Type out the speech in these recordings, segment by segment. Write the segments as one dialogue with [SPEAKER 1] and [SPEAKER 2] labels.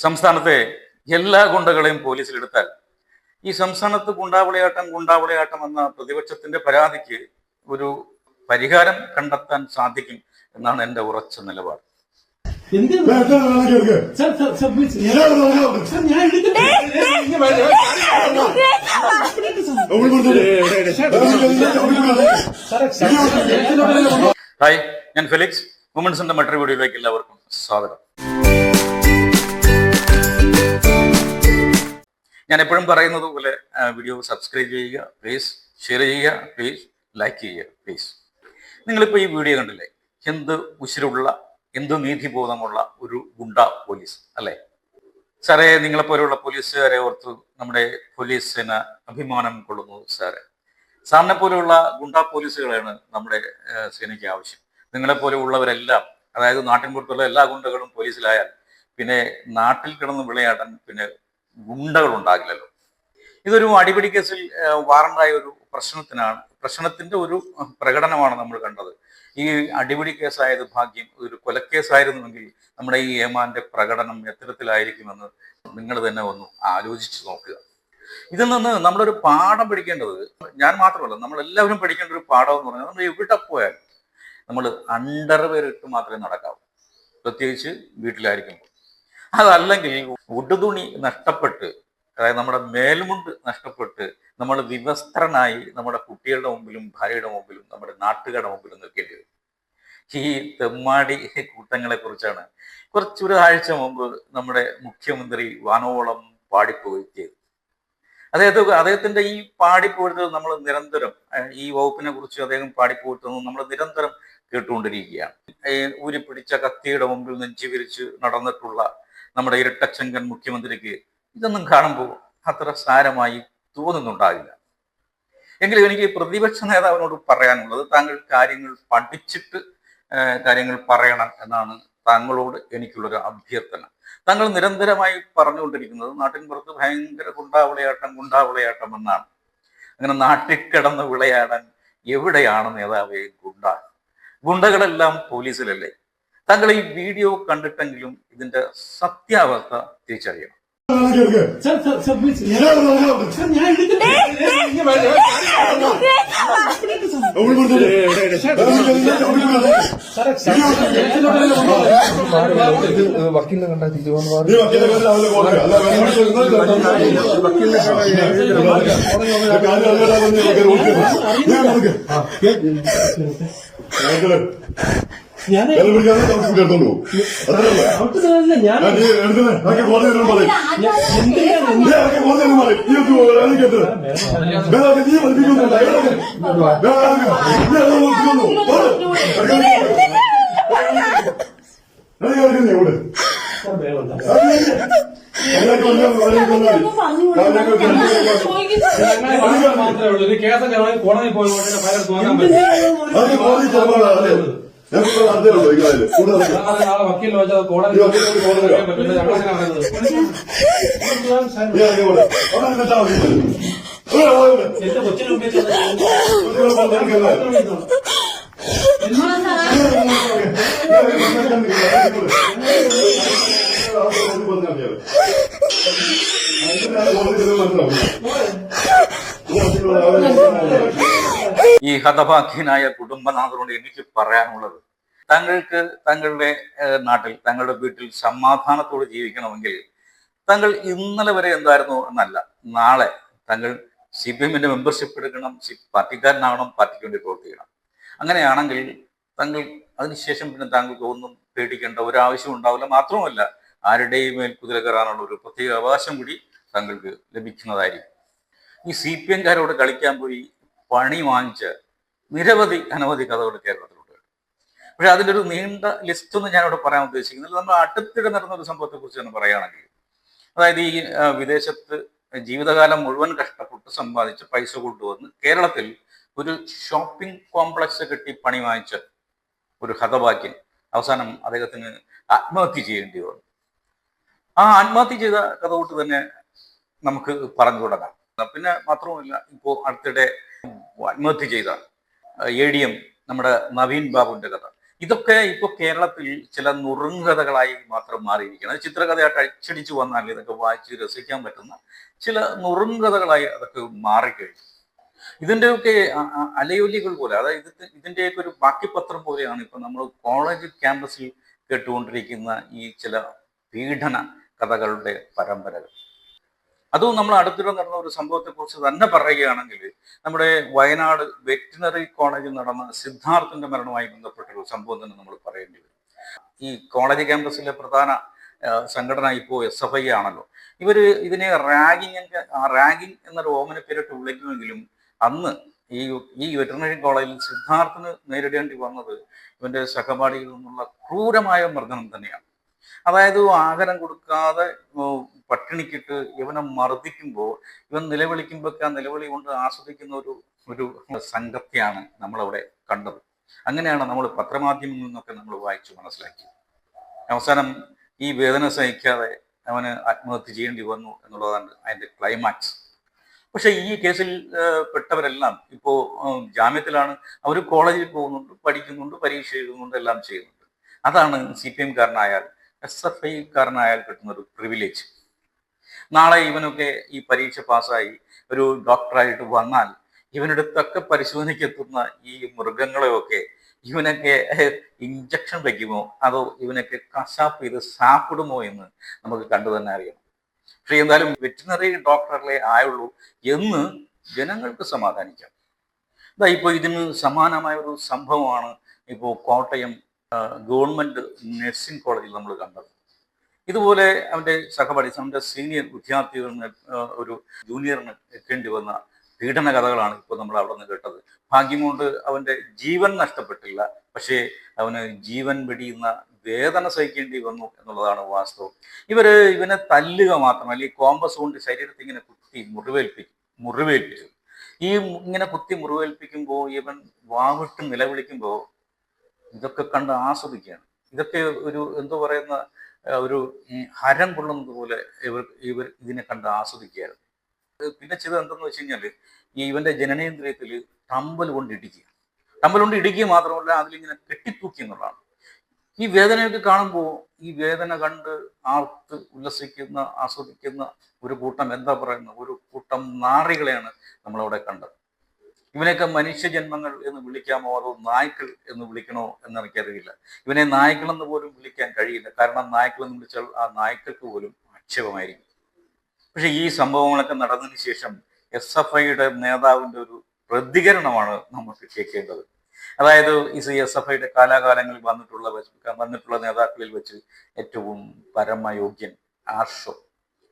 [SPEAKER 1] സംസ്ഥാനത്തെ എല്ലാ ഗുണ്ടകളെയും പോലീസിലെടുത്താൽ ഈ സംസ്ഥാനത്ത് ഗുണ്ടാവിളയാട്ടം ഗുണ്ടാവിളയാട്ടം എന്ന പ്രതിപക്ഷത്തിന്റെ പരാതിക്ക് ഒരു പരിഹാരം കണ്ടെത്താൻ സാധിക്കും എന്നാണ് എന്റെ ഉറച്ച നിലപാട് ഹായ് ഞാൻ ഫെലിക്സ് വുമൻസിന്റെ മറ്റൊരു വീഡിയോയിലേക്ക് എല്ലാവർക്കും സ്വാഗതം ഞാൻ എപ്പോഴും പറയുന്നത് പോലെ വീഡിയോ സബ്സ്ക്രൈബ് ചെയ്യുക പ്ലീസ് ഷെയർ ചെയ്യുക പ്ലീസ് ലൈക്ക് ചെയ്യുക പ്ലീസ് നിങ്ങളിപ്പോൾ ഈ വീഡിയോ കണ്ടില്ലേ? എന്ത് ഉശിരുള്ള എന്ത് നീതിബോധമുള്ള ഒരു ഗുണ്ട പോലീസ് അല്ലേ? സാറേ നിങ്ങളെപ്പോലെയുള്ള പോലീസുകാരെ ഓർത്ത് നമ്മുടെ പോലീസിന് അഭിമാനം കൊള്ളുന്നു സാറേ. സാറിനെ പോലെയുള്ള ഗുണ്ട പോലീസുകളാണ് നമ്മുടെ സേനയ്ക്ക് ആവശ്യം. നിങ്ങളെപ്പോലെ ഉള്ളവരെല്ലാം അതായത് നാട്ടിൻപുറത്തുള്ള എല്ലാ ഗുണ്ടകളും പോലീസിലായാൽ പിന്നെ നാട്ടിൽ കിടന്ന് വിളയാടാൻ പിന്നെ ഗുണ്ടകൾ ഉണ്ടാകില്ലല്ലോ ഇതൊരു അടിപിടി കേസിൽ വാറണ്ടായ ഒരു പ്രശ്നത്തിനാണ് പ്രശ്നത്തിന്റെ ഒരു പ്രകടനമാണ് നമ്മൾ കണ്ടത്. ഈ അടിപിടി കേസായത് ഭാഗ്യം ഒരു കൊലക്കേസായിരുന്നുവെങ്കിൽ നമ്മുടെ ഈ ഏമാന്റെ പ്രകടനം എത്തരത്തിലായിരിക്കുമെന്ന് നിങ്ങൾ തന്നെ ഒന്ന് ആലോചിച്ച് നോക്കുക. ഇതിൽ നിന്ന് നമ്മളൊരു പാഠം പഠിക്കേണ്ടത് ഞാൻ മാത്രമല്ല നമ്മൾ എല്ലാവരും പഠിക്കേണ്ട ഒരു പാഠം എന്ന് പറഞ്ഞാൽ നമ്മൾ എവിടെ പോയാലും നമ്മൾ അണ്ടർവെയർ ഇട്ട് മാത്രമേ നടക്കാവൂ. പ്രത്യേകിച്ച് വീട്ടിലായിരിക്കുമ്പോൾ. അതല്ലെങ്കിൽ ഉടുതുണി നഷ്ടപ്പെട്ട് അതായത് നമ്മുടെ മേൽമുണ്ട് നഷ്ടപ്പെട്ട് നമ്മൾ വിവസ്ത്രനായി നമ്മുടെ കുട്ടികളുടെ മുമ്പിലും ഭാര്യയുടെ മുമ്പിലും നമ്മുടെ നാട്ടുകാരുടെ മുമ്പിലും നിൽക്കേണ്ടി വരും. ഈ തെമ്മാടി കൂട്ടങ്ങളെ കുറിച്ചാണ് കുറച്ചൊരു ആഴ്ച മുമ്പ് നമ്മുടെ മുഖ്യമന്ത്രി വാനോളം പാടിപ്പോയിത്തിയത് അദ്ദേഹത്തെ അദ്ദേഹത്തിന്റെ ഈ പാടിപ്പോഴുത്തത് നമ്മൾ നിരന്തരം ഈ വകുപ്പിനെ കുറിച്ച് അദ്ദേഹം പാടിപ്പോയിട്ടുന്നത് നമ്മൾ നിരന്തരം കേട്ടുകൊണ്ടിരിക്കുകയാണ്. ഊരിപ്പിടിച്ച ഊരി പിടിച്ച കത്തിയുടെ മുമ്പിൽ നെഞ്ചി വിരിച്ച് നടന്നിട്ടുള്ള നമ്മുടെ ഇരട്ടച്ചങ്കൻ മുഖ്യമന്ത്രിക്ക് ഇതൊന്നും കാണുമ്പോൾ അത്ര സാരമായി തോന്നുന്നുണ്ടാകില്ല എങ്കിലും എനിക്ക് പ്രതിപക്ഷ നേതാവിനോട് പറയാനുള്ളത് താങ്കൾ കാര്യങ്ങൾ പഠിച്ചിട്ട് കാര്യങ്ങൾ പറയണം എന്നാണ് താങ്കളോട് എനിക്കുള്ളൊരു അഭ്യർത്ഥന. താങ്കൾ നിരന്തരമായി പറഞ്ഞുകൊണ്ടിരിക്കുന്നത് നാട്ടിൻ പുറത്ത് ഭയങ്കര ഗുണ്ടാവിളയാട്ടം ഗുണ്ടാവിളയാട്ടം എന്നാണ്. അങ്ങനെ നാട്ടിൽ കിടന്ന് വിളയാടാൻ എവിടെയാണ് നേതാവ് ഗുണ്ട? ഗുണ്ടകളെല്ലാം പോലീസിലല്ലേ? താങ്കൾ ഈ വീഡിയോ കണ്ടിട്ടെങ്കിലും ഇതിന്റെ സത്യാവസ്ഥ തിരിച്ചറിയണം
[SPEAKER 2] വക്കീലിനെ കണ്ടാ
[SPEAKER 3] ഞാൻ
[SPEAKER 4] മാത്രമേ ഉള്ളൂ. കേസൊക്കെ കോടതി പോയി ഫയൽ പറ്റും.
[SPEAKER 3] അതെ ഞങ്ങൾക്ക് അതേ ഉള്ളൂ ഇക്കാര്യം കൂടുതൽ
[SPEAKER 4] അത് നാളെ വക്കീലിനെ വെച്ചാൽ കോടതി
[SPEAKER 3] ഈ വക്കീലിനോട് കോടതി
[SPEAKER 4] പറയാൻ പറ്റില്ല ഞങ്ങളങ്ങനെ പറയുന്നത്
[SPEAKER 3] നീ അതിനെ കൂടെ അവിടെ നിന്നിട്ടാ മതി ഇവിടെ വാ ഇവിടെ.
[SPEAKER 5] എന്റെ കൊച്ചിനെ ഉപയോഗിച്ച്
[SPEAKER 3] കുട്ടികളെ പറഞ്ഞേക്കല്ലേ. നീ അതിനെ പറഞ്ഞേക്കാൻ നിൽക്കില്ല. അതിനെ കൂടെ. ആ, അത് പറഞ്ഞാൽ അതിനാണ് കോടതി ചെലവ് മനസ്സിലാവും. ഈ വക്കീലിനോട് അവരെ
[SPEAKER 1] ഈ ഹതഭാഗ്യനായ കുടുംബനാഥനോട് എനിക്ക് പറയാനുള്ളത് താങ്കൾക്ക് താങ്കളുടെ നാട്ടിൽ താങ്കളുടെ വീട്ടിൽ സമാധാനത്തോടെ ജീവിക്കണമെങ്കിൽ താങ്കൾ ഇന്നലെ വരെ എന്തായിരുന്നു എന്നല്ല നാളെ താങ്കൾ സി പി എമ്മിന്റെ മെമ്പർഷിപ്പ് എടുക്കണം സി പാർട്ടിക്കാരനാകണം പാർട്ടിക്ക് വേണ്ടി പ്രവർത്തിക്കണം. അങ്ങനെയാണെങ്കിൽ താങ്കൾ അതിനുശേഷം പിന്നെ താങ്കൾക്ക് ഒന്നും പേടിക്കേണ്ട ഒരാവശ്യം ഉണ്ടാവില്ല. മാത്രമല്ല ആരുടെയും മേൽ കുതിര കയറാനുള്ള ഒരു പ്രത്യേക അവകാശം കൂടി താങ്കൾക്ക് ലഭിക്കുന്നതായിരിക്കും. ഈ സി പി എംകാരോട് കളിക്കാൻ പോയി പണി വാങ്ങിച്ച നിരവധി അനവധി കഥകൾ കേരളത്തിലുണ്ട്. പക്ഷെ അതിന്റെ ഒരു നീണ്ട ലിസ്റ്റ് ഒന്നും ഞാനിവിടെ പറയാൻ ഉദ്ദേശിക്കുന്നില്ല നമ്മൾ അടുത്തിടെ നടന്ന ഒരു സംഭവത്തെ കുറിച്ച് തന്നെ പറയുകയാണെങ്കിൽ അതായത് ഈ വിദേശത്ത് ജീവിതകാലം മുഴുവൻ കഷ്ടപ്പെട്ട് സമ്പാദിച്ച് പൈസ കൊണ്ടുവന്ന് കേരളത്തിൽ ഒരു ഷോപ്പിംഗ് കോംപ്ലക്സ് കെട്ടി പണി വാങ്ങിച്ച ഒരു ഹതഭാഗ്യൻ അവസാനം അദ്ദേഹത്തിന് ആത്മഹത്യ ചെയ്യേണ്ടി വന്നു. ആ ആത്മഹത്യ ചെയ്ത കഥ തൊട്ട് തന്നെ നമുക്ക് പറഞ്ഞു തുടങ്ങാം. പിന്നെ മാത്രവുമല്ല ഇപ്പോൾ അടുത്തിടെ ആത്മഹത്യ ചെയ്ത എ ഡി എം നമ്മുടെ നവീൻ ബാബുവിന്റെ കഥ. ഇതൊക്കെ ഇപ്പോൾ കേരളത്തിൽ ചില നുറുങ്കഥകളായി മാത്രം മാറിയിരിക്കുകയാണ്. ചിത്രകഥയായിട്ട് അച്ചടിച്ചു വന്നാൽ ഇതൊക്കെ വായിച്ച് രസിക്കാൻ പറ്റുന്ന ചില നുറുങ്കഥകളായി അതൊക്കെ മാറിക്കഴിഞ്ഞു. ഇതിന്റെയൊക്കെ അലയൊലികൾ പോലെ അതായത് ഇത് ഇതിന്റെയൊക്കെ ഒരു ബാക്കിപത്രം പോലെയാണ് ഇപ്പൊ നമ്മൾ കോളേജ് ക്യാമ്പസിൽ കേട്ടുകൊണ്ടിരിക്കുന്ന ഈ ചില പീഡന കഥകളുടെ പരമ്പരകൾ. അതും നമ്മൾ അടുത്തിടെ നടന്ന ഒരു സംഭവത്തെക്കുറിച്ച് തന്നെ പറയുകയാണെങ്കിൽ നമ്മുടെ വയനാട് വെറ്റിനറി കോളേജിൽ നടന്ന സിദ്ധാർത്ഥന്റെ മരണവുമായി ബന്ധപ്പെട്ട ഒരു സംഭവം തന്നെ നമ്മൾ പറയേണ്ടി വരും. ഈ കോളേജ് ക്യാമ്പസിലെ പ്രധാന സംഘടന ഇപ്പോൾ എസ് എഫ് ഐ ആണല്ലോ. ഇവർ ഇതിനെ റാഗിങ് റാഗിങ് എന്നൊരു ഓമന പേരിട്ട് വിളിക്കുമെങ്കിലും അന്ന് ഈ ഈ വെറ്ററിനറി കോളേജിൽ സിദ്ധാർത്ഥിന് നേരിടേണ്ടി വന്നത് ഇവന്റെ സഹപാഠിയിൽ നിന്നുള്ള ക്രൂരമായ മർദ്ദനം തന്നെയാണ്. അതായത് ആഹാരം കൊടുക്കാതെ പട്ടിണിക്കിട്ട് ഇവനെ മർദ്ദിക്കുമ്പോൾ ഇവൻ നിലവിളിക്കുമ്പോൾ ആ നിലവിളി കൊണ്ട് ആസ്വദിക്കുന്ന ഒരു ഒരു സംഘത്തെയാണ് നമ്മളവിടെ കണ്ടത്. അങ്ങനെയാണ് നമ്മൾ പത്രമാധ്യമങ്ങളിൽ നിന്നൊക്കെ നമ്മൾ വായിച്ചു മനസ്സിലാക്കിയത്. അവസാനം ഈ വേദന സഹിക്കാതെ അവന് ആത്മഹത്യ ചെയ്യേണ്ടി വന്നു എന്നുള്ളതാണ് അതിന്റെ ക്ലൈമാക്സ് പക്ഷെ ഈ കേസിൽ പെട്ടവരെല്ലാം ഇപ്പോൾ ജാമ്യത്തിലാണ്. അവർ കോളേജിൽ പോകുന്നുണ്ട് പഠിക്കുന്നുണ്ട് പരീക്ഷ എഴുതുന്നുണ്ട് എല്ലാം ചെയ്യുന്നുണ്ട്. അതാണ് സി പി എംകാരനായാൽ എസ് എഫ് ഐക്കാരനായാൽ കിട്ടുന്ന ഒരു പ്രിവിലേജ് നാളെ ഇവനൊക്കെ ഈ പരീക്ഷ പാസ്സായി ഒരു ഡോക്ടറായിട്ട് വന്നാൽ ഇവനെടുത്തൊക്കെ പരിശോധനയ്ക്കെത്തുന്ന ഈ മൃഗങ്ങളെയൊക്കെ ഇവനൊക്കെ ഇഞ്ചക്ഷൻ വയ്ക്കുമോ അതോ ഇവനൊക്കെ കശാപ്പ് ചെയ്ത് സാപ്പിടുമോ എന്ന് നമുക്ക് കണ്ടു തന്നെ അറിയാം. പക്ഷെ എന്തായാലും വെറ്റിനറി ഡോക്ടറല്ലേ ആയുള്ളൂ എന്ന് ജനങ്ങൾക്ക് സമാധാനിക്കാം. ഇതാ ഇപ്പോൾ ഇതിന് സമാനമായ ഒരു സംഭവമാണ് ഇപ്പോൾ കോട്ടയം ഗവൺമെന്റ് നഴ്സിംഗ് കോളേജിൽ നമ്മൾ കണ്ടത്. ഇതുപോലെ അവന്റെ സഹപാഠി അവന്റെ സീനിയർ വിദ്യാർത്ഥികളിന് ഒരു ജൂനിയറിന് എത്തേണ്ടി വന്ന പീഡന കഥകളാണ് ഇപ്പോൾ നമ്മൾ അവിടെ നിന്ന് കേട്ടത്. ഭാഗ്യം കൊണ്ട് അവന്റെ ജീവൻ നഷ്ടപ്പെട്ടില്ല. പക്ഷേ അവന് ജീവൻ വെടിയുന്ന വേദന സഹിക്കേണ്ടി വന്നു എന്നുള്ളതാണ് വാസ്തവം. ഇവർ ഇവനെ തല്ലുക മാത്രമല്ല ഈ കോമ്പസ് കൊണ്ട് ശരീരത്തിൽ ഇങ്ങനെ കുത്തി മുറിവേൽപ്പിച്ചു മുറിവേൽപ്പിച്ചു ഈ ഇങ്ങനെ കുത്തി മുറിവേൽപ്പിക്കുമ്പോൾ ഇവൻ വാവിട്ട് നിലവിളിക്കുമ്പോൾ ഇതൊക്കെ കണ്ട് ആസ്വദിക്കുകയാണ്. ഇതൊക്കെ ഒരു എന്തോ പറയുന്ന ഒരു ഹരം കൊള്ളുന്നത് പോലെ ഇവർ ഇവർ ഇതിനെ കണ്ട് ആസ്വദിക്കുകയായിരുന്നു. പിന്നെ ചെയ്തത് എന്തെന്ന് വെച്ച് കഴിഞ്ഞാൽ ഈ ഇവന്റെ ജനനേന്ദ്രിയത്തിൽ തമ്പൽ കൊണ്ട് ഇടിക്കുക. തമ്പൽ കൊണ്ട് ഇടിക്കുക മാത്രമല്ല അതിലിങ്ങനെ കെട്ടിത്തൂക്കി എന്നുള്ളതാണ്. ഈ വേദനയൊക്കെ കാണുമ്പോൾ ഈ വേദന കണ്ട് ആർത്ത് ഉല്ലസിക്കുന്ന ആസ്വദിക്കുന്ന ഒരു കൂട്ടം എന്താ പറയുന്നത്? ഒരു കൂട്ടം നാറികളെയാണ് നമ്മളവിടെ കണ്ടത്. ഇവനെയൊക്കെ മനുഷ്യജന്മങ്ങൾ എന്ന് വിളിക്കാമോ അതോ നായ്ക്കൾ എന്ന് വിളിക്കണോ എന്ന് എനിക്കറിയില്ല ഇവനെ നായ്ക്കളെന്ന് പോലും വിളിക്കാൻ കഴിയില്ല. കാരണം നായ്ക്കൾ എന്ന് വിളിച്ചാൽ ആ നായ്ക്കൾക്ക് പോലും ആക്ഷേപമായിരിക്കും. പക്ഷെ ഈ സംഭവങ്ങളൊക്കെ നടന്നതിന് ശേഷം എസ് എഫ് ഐയുടെ നേതാവിന്റെ ഒരു പ്രതികരണമാണ് നമുക്ക് കേൾക്കേണ്ടത്. അതായത് ഈ എസ് എഫ് ഐയുടെ കാലാകാലങ്ങളിൽ വന്നിട്ടുള്ള വന്നിട്ടുള്ള നേതാക്കളിൽ വെച്ച് ഏറ്റവും പരമയോഗ്യൻ ആർഷോ.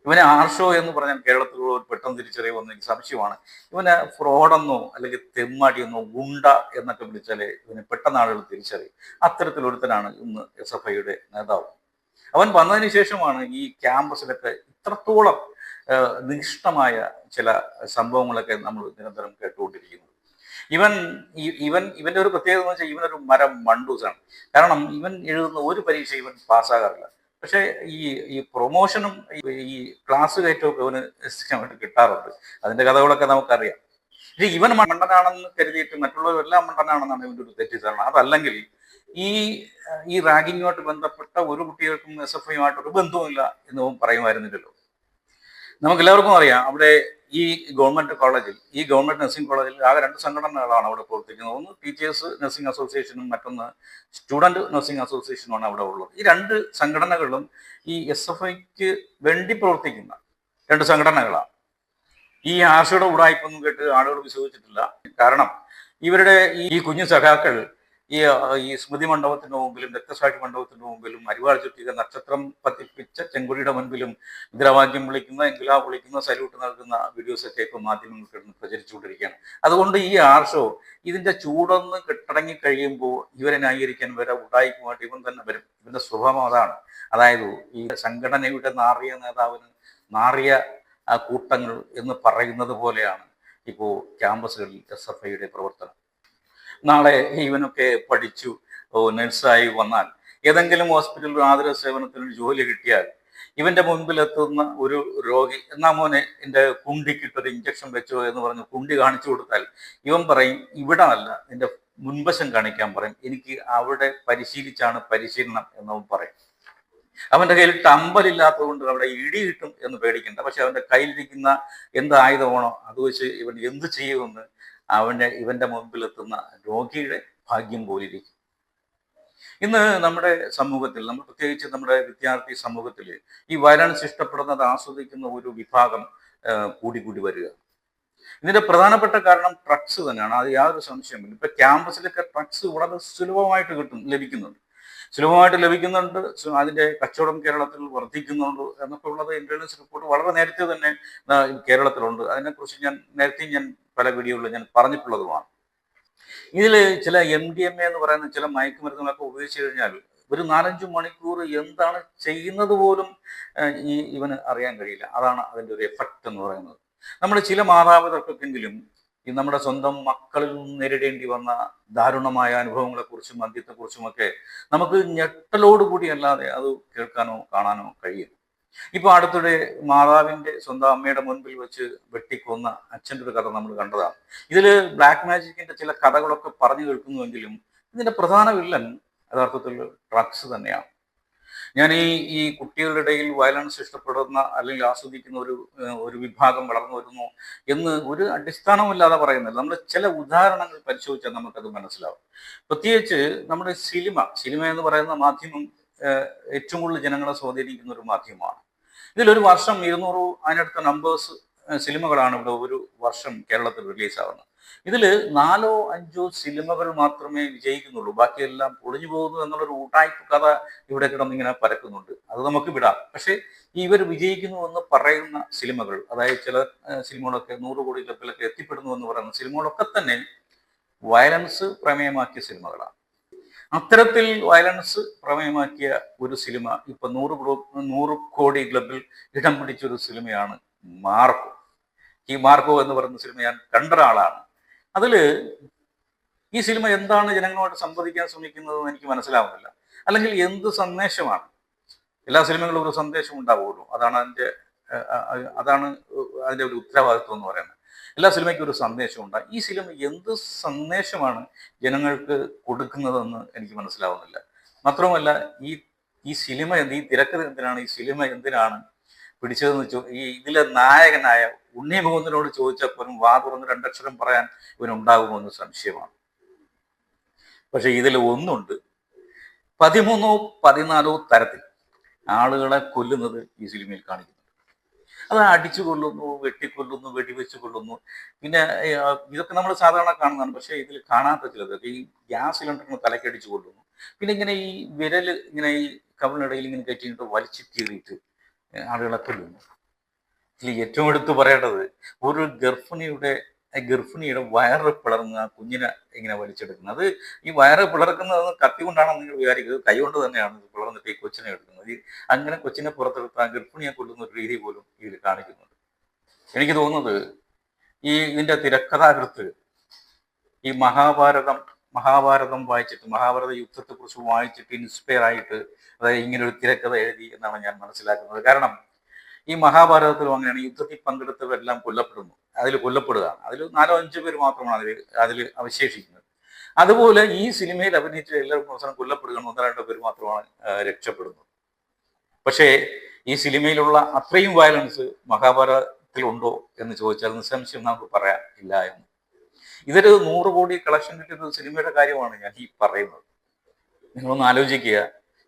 [SPEAKER 1] ഇവനെ ആർഷോ എന്ന് പറഞ്ഞാൽ കേരളത്തിലുള്ള ഒരു പെട്ടെന്ന് തിരിച്ചറിയുമെന്ന് എനിക്ക് സംശയമാണ്. ഇവനെ ഫ്രോഡെന്നോ അല്ലെങ്കിൽ തെമ്മാടിയെന്നോ ഗുണ്ട എന്നൊക്കെ വിളിച്ചാൽ ഇവനെ പെട്ടെന്ന് ആളുകൾ തിരിച്ചറിയും. അത്തരത്തിലൊരുത്തനാണ് ഇന്ന് എസ് എഫ് ഐയുടെ നേതാവ്. അവൻ വന്നതിന് ശേഷമാണ് ഈ ക്യാമ്പസിലൊക്കെ ഇത്രത്തോളം നിഷ്ഠമായ ചില സംഭവങ്ങളൊക്കെ നമ്മൾ നിരന്തരം കേട്ടുകൊണ്ടിരിക്കുന്നത്. ഇവൻ ഇവൻ ഇവന്റെ ഒരു പ്രത്യേകത എന്ന് വെച്ചാൽ ഇവനൊരു മരം മണ്ടൂസാണ്. കാരണം ഇവൻ എഴുതുന്ന ഒരു പരീക്ഷ ഇവൻ പാസ്സാകാറില്ല. പക്ഷേ ഈ ഈ പ്രൊമോഷനും ഈ- ക്ലാസ് കയറ്റവും ഇവന് സിസ്റ്റമായിട്ട് കിട്ടാറുണ്ട്. അതിന്റെ കഥകളൊക്കെ നമുക്കറിയാം. പക്ഷെ ഇവൻ മണ്ടനാണെന്ന് കരുതിയിട്ട് മറ്റുള്ളവരെല്ലാം മണ്ടനാണെന്നാണ് ഇവന്റെ ഒരു തെറ്റിദ്ധാരണ. അതല്ലെങ്കിൽ ഈ ഈ റാഗിങ്ങുമായിട്ട് ബന്ധപ്പെട്ട ഒരു കുട്ടികൾക്കും എസ് എഫ് ഐയുമായിട്ട് ഒരു ബന്ധവുമില്ല എന്ന് പറയുമായിരുന്നില്ലല്ലോ. നമുക്ക് എല്ലാവർക്കും അറിയാം അവിടെ ഈ ഗവൺമെന്റ് കോളേജിൽ ഈ ഗവൺമെന്റ് നഴ്സിംഗ് കോളേജിൽ ആകെ രണ്ട് സംഘടനകളാണ് അവിടെ പ്രവർത്തിക്കുന്നത്. ഒന്ന് ടീച്ചേഴ്സ് നഴ്സിംഗ് അസോസിയേഷനും മറ്റൊന്ന് സ്റ്റുഡന്റ് നഴ്സിംഗ് അസോസിയേഷനുമാണ് അവിടെ ഉള്ളത്. ഈ രണ്ട് സംഘടനകളും ഈ എസ് എഫ് ഐക്ക് വേണ്ടി പ്രവർത്തിക്കുന്ന രണ്ട് സംഘടനകളാണ്. ഈ ആശയുടെ ഉടായ്പൊന്നും കേട്ട് ആളുകൾ വിശ്വസിച്ചിട്ടില്ല. കാരണം ഇവരുടെ ഈ കുഞ്ഞു സഖാക്കൾ ഈ ഈ സ്മൃതി മണ്ഡപത്തിന്റെ മുമ്പിലും രക്തസാക്ഷി മണ്ഡപത്തിന്റെ മുമ്പിലും അരിവാൾ ചുറ്റിക നക്ഷത്രം പതിപ്പിച്ച ചെങ്കൊടിയുടെ മുൻപിലും മുദ്രാവാക്യം വിളിക്കുന്ന എങ്കിലാ വിളിക്കുന്ന സല്യൂട്ട് നൽകുന്ന വീഡിയോസ് ഒക്കെ ഇപ്പൊ മാധ്യമങ്ങൾക്ക് കിടന്ന് പ്രചരിച്ചുകൊണ്ടിരിക്കുകയാണ്. അതുകൊണ്ട് ഈ ആർഷോ ഇതിന്റെ ചൂടൊന്ന് കെട്ടടങ്ങി കഴിയുമ്പോൾ ഇവരെ ന്യായീകരിക്കാൻ വരെ ഉടായിക്കുമായിട്ട് ഇവൻ തന്നെ വരും. ഇവന്റെ സ്വഭാവം അതാണ്. അതായത് ഈ സംഘടനയുടെ നാറിയ നേതാവിന് നാറിയ കൂട്ടങ്ങൾ എന്ന് പറയുന്നത് പോലെയാണ് ഇപ്പോൾ ക്യാമ്പസുകളിൽ എസ് എഫ് ഐയുടെ പ്രവർത്തനം. നാളെ ഇവനൊക്കെ പഠിച്ചു ഓ, നഴ്സായി വന്നാൽ. ഏതെങ്കിലും ഹോസ്പിറ്റലിൽ ആതുര സേവനത്തിന് ജോലി കിട്ടിയാൽ ഇവന്റെ മുൻപിൽ എത്തുന്ന ഒരു രോഗി എന്നാ മോനെ എന്റെ കുണ്ടിക്കിട്ടൊരു ഇഞ്ചക്ഷൻ വെച്ചോ എന്ന് പറഞ്ഞ് കുണ്ടി കാണിച്ചു കൊടുത്താൽ ഇവൻ പറയും ഇവിടെ അല്ല എന്റെ മുൻവശം കാണിക്കാൻ പറയും. എനിക്ക് അവിടെ പരിശീലിച്ചാണ് പരിശീലനം എന്നവൻ പറയും. അവന്റെ കയ്യിൽ ടമ്പലില്ലാത്തത് കൊണ്ട് അവിടെ ഇടി കിട്ടും എന്ന് പേടിക്കണ്ട. പക്ഷെ അവന്റെ കയ്യിലിരിക്കുന്ന എന്ത് ആയുധമാണോ അത് വെച്ച് ഇവൻ എന്ത് ചെയ്യുമെന്ന് അവന്റെ ഇവന്റെ മുമ്പിലെത്തുന്ന രോഗിയുടെ ഭാഗ്യം പോലിരിക്കും. ഇന്ന് നമ്മുടെ സമൂഹത്തിൽ നമ്മൾ പ്രത്യേകിച്ച് നമ്മുടെ വിദ്യാർത്ഥി സമൂഹത്തിൽ ഈ വയലൻസ് ഇഷ്ടപ്പെടുന്നത് ആസ്വദിക്കുന്ന ഒരു വിഭാഗം കൂടി കൂടി വരിക. ഇതിന്റെ പ്രധാനപ്പെട്ട കാരണം ട്രക്സ് തന്നെയാണ്. അത് യാതൊരു സംശയമില്ല ഇപ്പൊ ക്യാമ്പസിലൊക്കെ ട്രക്സ് വളരെ സുലഭമായിട്ട് കിട്ടും ലഭിക്കുന്നുണ്ട്. സുലഭമായിട്ട് ലഭിക്കുന്നുണ്ട് അതിന്റെ കച്ചവടം കേരളത്തിൽ വർദ്ധിക്കുന്നുണ്ട് എന്നൊക്കെ ഉള്ളത് ഇന്റലിജൻസ് റിപ്പോർട്ട് വളരെ നേരത്തെ തന്നെ കേരളത്തിലുണ്ട്. അതിനെക്കുറിച്ച് ഞാൻ നേരത്തെ ഞാൻ പല വീഡിയോകളിൽ ഞാൻ പറഞ്ഞിട്ടുള്ളതുമാണ്. ഇതിൽ ചില എം ഡി എം എ എന്ന് പറയുന്ന ചില മയക്കുമരുന്നുകളൊക്കെ ഉപയോഗിച്ച് കഴിഞ്ഞാൽ ഒരു നാലഞ്ച് മണിക്കൂർ എന്താണ് ചെയ്യുന്നത് പോലും ഈ ഇവന് അറിയാൻ കഴിയില്ല. അതാണ് അതിന്റെ ഒരു എഫക്റ്റ് എന്ന് പറയുന്നത്. നമ്മുടെ ചില മാതാപിതാക്കൾക്കെങ്കിലും ഈ നമ്മുടെ സ്വന്തം മക്കളിൽ നിന്ന് നേരിടേണ്ടി വന്ന ദാരുണമായ അനുഭവങ്ങളെക്കുറിച്ചും മദ്യത്തെക്കുറിച്ചുമൊക്കെ നമുക്ക് ഞെട്ടലോടുകൂടി അല്ലാതെ അത് കേൾക്കാനോ കാണാനോ കഴിയും ഇപ്പൊ അടുത്തിടെ മാതാവിന്റെ സ്വന്തം അമ്മയുടെ മുൻപിൽ വെച്ച് വെട്ടിക്കൊന്ന അച്ഛന്റെ ഒരു കഥ നമ്മൾ കണ്ടതാണ്. ഇതിൽ ബ്ലാക്ക് മാജിക്കിന്റെ ചില കഥകളൊക്കെ പറഞ്ഞു കേൾക്കുന്നുവെങ്കിലും ഇതിന്റെ പ്രധാന വില്ലൻ യഥാർത്ഥത്തിൽ ഡ്രഗ്സ് തന്നെയാണ്. ഞാൻ ഈ ഈ കുട്ടികളുടെ ഇടയിൽ വയലൻസ് ഇഷ്ടപ്പെടുന്ന അല്ലെങ്കിൽ ആസ്വദിക്കുന്ന ഒരു ഒരു വിഭാഗം വളർന്നു വരുന്നു എന്ന് ഒരു അടിസ്ഥാനമില്ലാതെ പറയുന്നില്ല. നമ്മൾ ചില ഉദാഹരണങ്ങൾ പരിശോധിച്ചാൽ നമുക്കത് മനസ്സിലാവും. പ്രത്യേകിച്ച് നമ്മുടെ സിനിമ സിനിമ എന്ന് പറയുന്ന മാധ്യമം ഏറ്റവും കൂടുതൽ ജനങ്ങളെ സ്വാധീനിക്കുന്ന ഒരു മാധ്യമമാണ്. ഇതിലൊരു വർഷം ഇരുന്നൂറ് അതിനടുത്ത നമ്പേഴ്സ് സിനിമകളാണ് ഇവിടെ ഒരു വർഷം കേരളത്തിൽ റിലീസാവുന്നത് ഇതിൽ നാലോ അഞ്ചോ സിനിമകൾ മാത്രമേ വിജയിക്കുന്നുള്ളൂ. ബാക്കിയെല്ലാം പൊളിഞ്ഞു പോകുന്നു എന്നുള്ളൊരു ഊട്ടായ്പ കഥ ഇവിടെ കിടന്നിങ്ങനെ പരക്കുന്നുണ്ട്. അത് നമുക്ക് വിടാം. പക്ഷേ ഇവർ വിജയിക്കുന്നു എന്ന് പറയുന്ന സിനിമകൾ അതായത് ചില സിനിമകളൊക്കെ നൂറ് കോടി ക്ലബിലൊക്കെ എത്തിപ്പെടുന്നു എന്ന് പറയുന്ന സിനിമകളൊക്കെ തന്നെ വയലൻസ് പ്രമേയമാക്കിയ സിനിമകളാണ്. അത്തരത്തിൽ വയലൻസ് പ്രമേയമാക്കിയ ഒരു സിനിമ ഇപ്പൊ നൂറ് നൂറ് കോടി ക്ലബിൽ ഇടം പിടിച്ച ഒരു സിനിമയാണ് മാർക്കോ. ഈ മാർക്കോ എന്ന് പറയുന്ന സിനിമ ഞാൻ കണ്ട ഒരാളാണ്. അതിൽ ഈ സിനിമ എന്താണ് ജനങ്ങളുമായിട്ട് സംവദിക്കാൻ ശ്രമിക്കുന്നതെന്ന് എനിക്ക് മനസ്സിലാവുന്നില്ല. അല്ലെങ്കിൽ എന്ത് സന്ദേശമാണ്? എല്ലാ സിനിമകളും ഒരു സന്ദേശം ഉണ്ടാവുള്ളൂ അതാണ് അതിന്റെ അതാണ് അതിന്റെ ഒരു ഉത്തരവാദിത്വം എന്ന് പറയുന്നത്. എല്ലാ സിനിമയ്ക്കും ഒരു സന്ദേശമുണ്ട്. ഈ സിനിമ എന്ത് സന്ദേശമാണ് ജനങ്ങൾക്ക് കൊടുക്കുന്നതെന്ന് എനിക്ക് മനസ്സിലാവുന്നില്ല. മാത്രമല്ല ഈ ഈ സിനിമ എന്ത് ഈ തിരക്കഥ എന്തിനാണ് ഈ സിനിമ എന്തിനാണ് പിടിച്ചതെന്ന് ചോ ഈ ഇതിലെ നായകനായ ഉണ്ണി മുകുന്ദനോട് ചോദിച്ചാൽ പോലും വാ തുറന്ന് രണ്ടക്ഷരം പറയാൻ ഇവനുണ്ടാകുമോ എന്ന് സംശയമാണ്. പക്ഷെ ഇതിൽ ഒന്നുണ്ട്. പതിമൂന്നോ പതിനാലോ തരത്തിൽ ആളുകളെ കൊല്ലുന്നത് ഈ സിനിമയിൽ കാണിക്കുന്നുണ്ട് അത് അടിച്ചു കൊള്ളുന്നു വെട്ടിക്കൊല്ലുന്നു വെടിവെച്ച് കൊള്ളുന്നു പിന്നെ ഇതൊക്കെ നമ്മൾ സാധാരണ കാണുന്നതാണ്. പക്ഷേ ഇതിൽ കാണാത്ത ചിലതൊക്കെ ഈ ഗ്യാസ് സിലിണ്ടറിന് തലക്കടിച്ചു കൊല്ലുന്നു. പിന്നെ ഇങ്ങനെ ഈ വിരൽ ഇങ്ങനെ ഈ കവളിനിടയിൽ ഇങ്ങനെ കയറ്റിയിട്ട് വലിച്ചു കീറിയിട്ട് ആളുകളെ കൊല്ലുന്നു. ഇതിൽ ഏറ്റവും എടുത്തു പറയേണ്ടത് ഒരു ഗർഭിണിയുടെ ഗർഭിണിയുടെ വയറ് പിളർന്ന് ആ കുഞ്ഞിനെ ഇങ്ങനെ വലിച്ചെടുക്കുന്നത്. ഈ വയറ് പിളർക്കുന്നത് കത്തി കൊണ്ടാണെന്ന് നിങ്ങൾ വിചാരിക്കുന്നത് കൈ കൊണ്ട് തന്നെയാണ് പിളർന്നിട്ട് ഈ കൊച്ചിനെ എടുക്കുന്നത് ഈ അങ്ങനെ കൊച്ചിനെ പുറത്തെടുത്താൽ ഗർഭിണിയെ കൊല്ലുന്ന ഒരു രീതി പോലും ഇതിൽ കാണിക്കുന്നുണ്ട്. എനിക്ക് തോന്നുന്നത് ഈ ഇതിന്റെ തിരക്കഥാകൃത്ത് ഈ മഹാഭാരതം മഹാഭാരതം വായിച്ചിട്ട് മഹാഭാരത യുദ്ധത്തെക്കുറിച്ച് വായിച്ചിട്ട് ഇൻസ്പയർ ആയിട്ട് അതായത് ഇങ്ങനെ ഒരു തിരക്കഥ എഴുതി എന്നാണ് ഞാൻ മനസ്സിലാക്കുന്നത്. കാരണം ഈ മഹാഭാരതത്തിലും അങ്ങനെയാണ്. യുദ്ധത്തിൽ പങ്കെടുത്തവരെല്ലാം കൊല്ലപ്പെടുന്നു. അതിൽ കൊല്ലപ്പെടുകയാണ്. അതിൽ നാലോ അഞ്ചോ പേര് മാത്രമാണ് അതിൽ അതിൽ അവശേഷിക്കുന്നത്. അതുപോലെ ഈ സിനിമയിൽ അഭിനയിച്ച എല്ലാവർക്കും അവസാനം കൊല്ലപ്പെടുകയാണ്. ഒന്നോ രണ്ടോ പേര് മാത്രമാണ് രക്ഷപ്പെടുന്നത്. പക്ഷേ ഈ സിനിമയിലുള്ള അത്രയും വയലൻസ് മഹാഭാരതത്തിലുണ്ടോ എന്ന് ചോദിച്ചാൽ നിസ്സംശയം നമുക്ക് പറയാൻ ഇല്ല എന്ന്. ഇതൊരു നൂറ് കോടി കളക്ഷൻ കിട്ടുന്ന സിനിമയുടെ കാര്യമാണ് ഞാൻ ഈ പറയുന്നത്. നിങ്ങളൊന്ന് ആലോചിക്കുക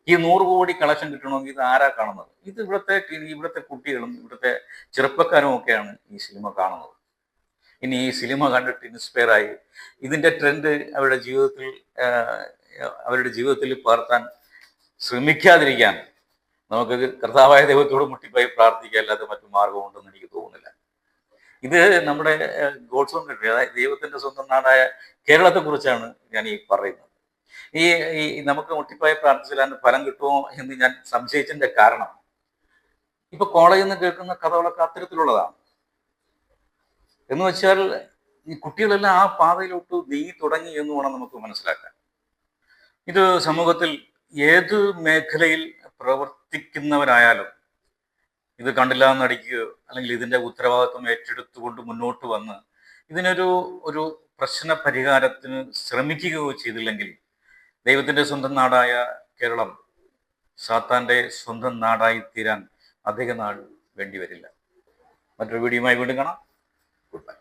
[SPEAKER 1] ഈ നൂറ് കോടി കളക്ഷൻ കിട്ടണമെങ്കിൽ ഇത് ആരാ കാണുന്നത്? ഇത് ഇവിടുത്തെ ഇവിടുത്തെ കുട്ടികളും ഇവിടുത്തെ ചെറുപ്പക്കാരും ഒക്കെയാണ് ഈ സിനിമ കാണുന്നത്. ഇനി ഈ സിനിമ കണ്ടിട്ട് ഇൻസ്പയർ ആയി. ഇതിന്റെ ട്രെൻഡ് അവരുടെ ജീവിതത്തിൽ അവരുടെ ജീവിതത്തിൽ പകർത്താൻ ശ്രമിക്കാതിരിക്കാൻ നമുക്ക് കർത്താവായ ദൈവത്തോട് മുട്ടിപ്പോയി പ്രാർത്ഥിക്കുക അല്ലാതെ മറ്റു മാർഗമുണ്ടെന്ന് എനിക്ക് തോന്നുന്നില്ല. ഇത് നമ്മുടെ ഗോഡ്സ് ഓൺ കൺട്രി അതായത് ദൈവത്തിന്റെ സ്വന്തം നാടായ കേരളത്തെ കുറിച്ചാണ് ഞാൻ ഈ പറയുന്നത്. ഈ ഈ നമുക്ക് മുട്ടിപ്പോയി പ്രാർത്ഥിച്ചാൽ അതിന് ഫലം കിട്ടുമോ എന്ന് ഞാൻ സംശയിച്ചതിന്റെ കാരണം ഇപ്പൊ കോളേജിൽ നിന്ന് കേൾക്കുന്ന കഥകളൊക്കെ അത്തരത്തിലുള്ളതാണ്. എന്ന് വെച്ചാൽ ഈ കുട്ടികളെല്ലാം ആ പാതയിലോട്ട് നീ തുടങ്ങി എന്ന് വേണം നമുക്ക് മനസ്സിലാക്കാൻ. ഇത് സമൂഹത്തിൽ ഏത് മേഖലയിൽ പ്രവർത്തിക്കുന്നവരായാലും ഇത് കണ്ടില്ല എന്നടിക്കുകയോ അല്ലെങ്കിൽ ഇതിന്റെ ഉത്തരവാദിത്വം ഏറ്റെടുത്തുകൊണ്ട് മുന്നോട്ട് വന്ന് ഇതിനൊരു ഒരു പ്രശ്ന പരിഹാരത്തിന് ശ്രമിക്കുകയോ ചെയ്തില്ലെങ്കിൽ ദൈവത്തിന്റെ സ്വന്തം നാടായ കേരളം സാത്താന്റെ സ്വന്തം നാടായി തീരാൻ അധിക നാൾ വേണ്ടിവരില്ല മറ്റൊരു വീഡിയോയുമായി വീണ്ടും കാണാം. ko